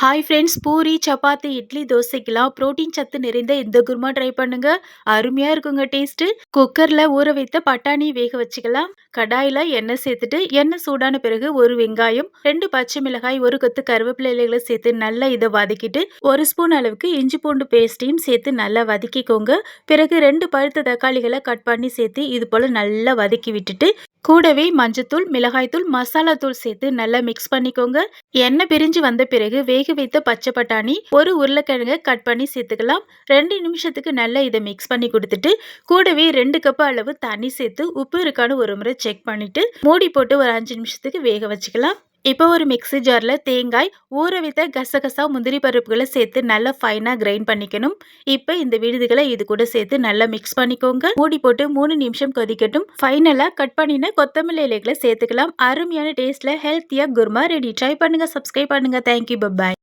Hi friends puri chapati idli தோசைக்கெல்லாம் protein சத்து நிறைந்த இந்த குருமா ட்ரை பண்ணுங்க. அருமையாக இருக்குங்க டேஸ்ட்டு குக்கரில் ஊற வைத்த பட்டாணி வேக வச்சுக்கலாம். கடாயில் எண்ணெய் சேர்த்துட்டு எண்ணெய் சூடான பிறகு ஒரு வெங்காயம் ரெண்டு பச்சை மிளகாய் ஒரு கொத்து கருவேப்பிலை இலைகளை சேர்த்து நல்லா இதை வதக்கிட்டு ஒரு ஸ்பூன் அளவுக்கு இஞ்சி பூண்டு பேஸ்ட்டையும் சேர்த்து நல்லா வதக்கிக்கோங்க. பிறகு ரெண்டு பழுத்த தக்காளிகளை கட் பண்ணி சேர்த்து இது போல் நல்லா வதக்கி விட்டுட்டு கூடவே மஞ்சத்தூள் மிளகாய்த்தூள் மசாலா தூள் சேர்த்து நல்லா மிக்ஸ் பண்ணிக்கோங்க. எண்ணெய் பிரிஞ்சு வந்த பிறகு வேக வைத்த பச்சை பட்டாணி ஒரு உருளைக்கிழங்க கட் பண்ணி சேர்த்துக்கலாம். ரெண்டு நிமிஷத்துக்கு நல்லா இதை மிக்ஸ் பண்ணி கொடுத்துட்டு கூடவே ரெண்டு கப் அளவு தண்ணி சேர்த்து உப்பு இருக்கான்னு ஒரு முறை செக் பண்ணிட்டு மூடி போட்டு ஒரு அஞ்சு நிமிஷத்துக்கு வேக வச்சுக்கலாம். இப்போ ஒரு மிக்ஸி ஜாரில் தேங்காய் ஊற வைத்த கசகசா முந்திரி பருப்புகளை சேர்த்து நல்லா ஃபைனாக கிரைண்ட் பண்ணிக்கணும். இப்போ இந்த விழுதுகளை இது கூட சேர்த்து நல்லா மிக்ஸ் பண்ணிக்கோங்க. மூடி போட்டு மூணு நிமிஷம் கொதிக்கட்டும். ஃபைனலாக கட் பண்ணின கொத்தமல்லி இலைகளை சேர்த்துக்கலாம். அருமையான டேஸ்ட்டில் ஹெல்த்தியாக குருமா ரெடி ட்ரை பண்ணுங்கள் சப்ஸ்கிரைப் பண்ணுங்கள் தேங்க்யூ பபாய்